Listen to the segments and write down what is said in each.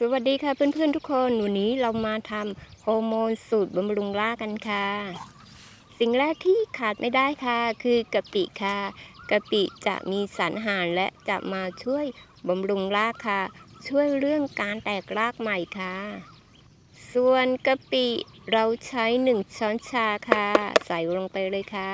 สวัสดีค่ะเพื่อนๆทุกคนวันนี้เรามาทำฮอร์โมนสูตรบำรุงรากกันค่ะ สิ่งแรกที่ขาดไม่ได้ค่ะคือกะปิค่ะกะปิจะมีสารอาหารและจะมาช่วยบำรุงรากค่ะ ช่วยเรื่องการแตกรากใหม่ค่ะ ส่วนกะปิเราใช้หนึ่งช้อนชาค่ะ ใส่ลงไปเลยค่ะ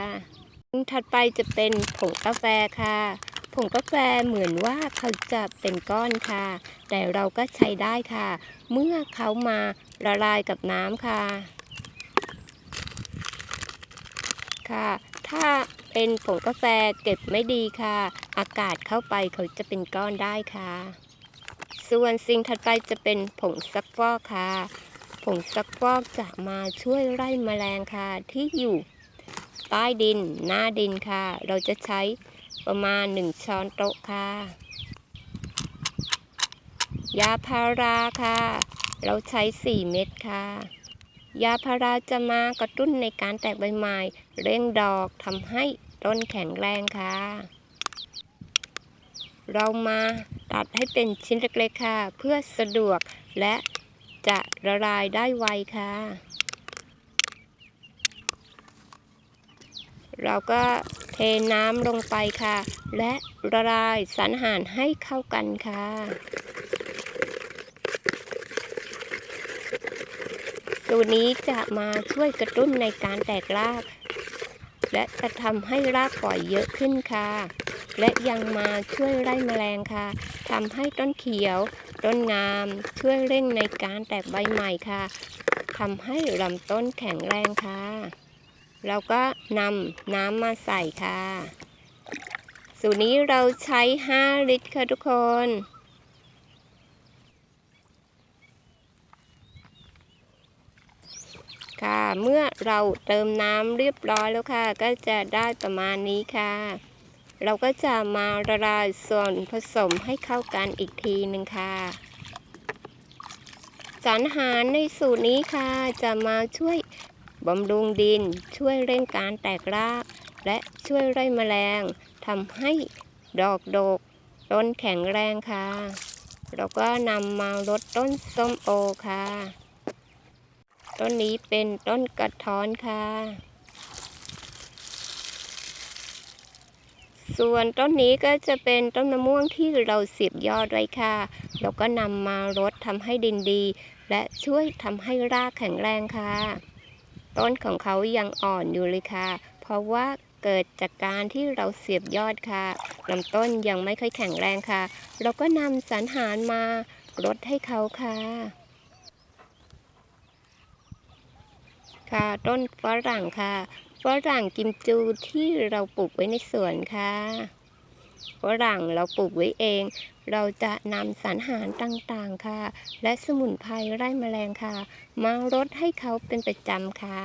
ถัดไปจะเป็นผงกาแฟค่ะ ผงกาแฟเหมือนว่าเขาจะเป็นก้อนค่ะ แต่เราก็ใช้ได้ค่ะ เมื่อเขามาละลายกับน้ำค่ะ ค่ะ ถ้าเป็นผงกาแฟเก็บไม่ดีค่ะ อากาศเข้าไปเขาจะเป็นก้อนได้ค่ะ ส่วนสิ่งถัดไปจะเป็นผงซักฟอกค่ะ ผงซักฟอกจะมาช่วยไล่แมลงค่ะที่อยู่ใต้ดิน หน้าดินค่ะ เราจะใช้ ประมาณ 1 ช้อนโต๊ะค่ะ ยาพาราค่ะ เราใช้ 4 เม็ดค่ะ ยาพาราจะมากระตุ้นในการแตกใบไม้เร่งดอกทำให้ต้นแข็งแรงค่ะ เรามาตัดให้เป็นชิ้นเล็กๆค่ะ เพื่อสะดวกและจะละลายได้ไวค่ะ เราก็ เทน้ำลงไปค่ะ และละลายสารอาหารให้เข้ากันค่ะ สูตรนี้จะมาช่วยกระตุ้นในการแตกราก และจะทำให้รากปล่อยเยอะขึ้นค่ะ และยังมาช่วยไล่แมลงค่ะทำให้ต้นเขียว ต้นงาม ช่วยเร่งในการแตกใบใหม่ค่ะทำให้ลำต้นแข็งแรงค่ะ เราก็นำน้ำมาใส่ค่ะ สูตรนี้เราใช้ 5 ลิตรค่ะทุกคนค่ะเมื่อเราเติมน้ำเรียบร้อยแล้วค่ะ ก็จะได้ประมาณนี้ค่ะ เราก็จะมาละลายส่วนผสมให้เข้ากันอีกทีหนึ่งค่ะสารอาหารในสูตรนี้ค่ะ จะมาช่วย บำรุงดิน ช่วยเร่งการแตกราก และช่วยไล่แมลงทำให้ดอกดกต้นแข็งแรงค่ะเราก็นำมาลดต้นส้มโอค่ะ ต้นนี้เป็นต้นกระท้อนค่ะ ส่วนต้นนี้ก็จะเป็นต้นมะม่วงที่เราเสียบยอดไว้ค่ะเราก็นำมารดทำให้ดินดี และช่วยทำให้รากแข็งแรงค่ะ ต้นของเขายังอ่อนอยู่เลยค่ะ เพราะว่าเกิดจากการที่เราเสียบยอดค่ะลำต้นยังไม่ค่อยแข็งแรงค่ะ เราก็นำสารอาหารมารดให้เขาค่ะ ค่ะต้นฝรั่งค่ะฝรั่งกิมจูที่เราปลูกไว้ในสวนค่ะ ฝรั่งเราปลูกไว้เอง เราจะนำสารอาหารต่างๆค่ะ และสมุนไพรไล่แมลงค่ะ มารดให้เขาเป็นประจำค่ะ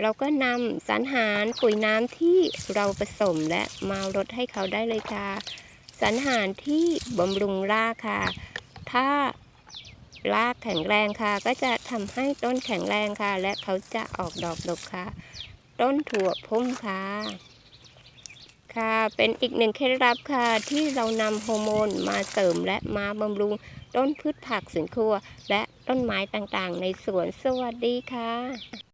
เราก็นำสารอาหารปุ๋ยน้ำที่เราผสมและมารดให้เขาได้เลยค่ะ สารอาหารที่บำรุงรากค่ะ ถ้ารากแข็งแรงค่ะ ก็จะทำให้ต้นแข็งแรงค่ะ และเขาจะออกดอกดกค่ะ ต้นถั่วพุ่มค่ะ ค่ะ เป็นอีกหนึ่งเคล็ดลับค่ะ ที่เรานำฮอร์โมนมาเสริมและมาบำรุงต้นพืชผักสวนครัว และต้นไม้ต่างๆ ในสวนสวัสดีค่ะ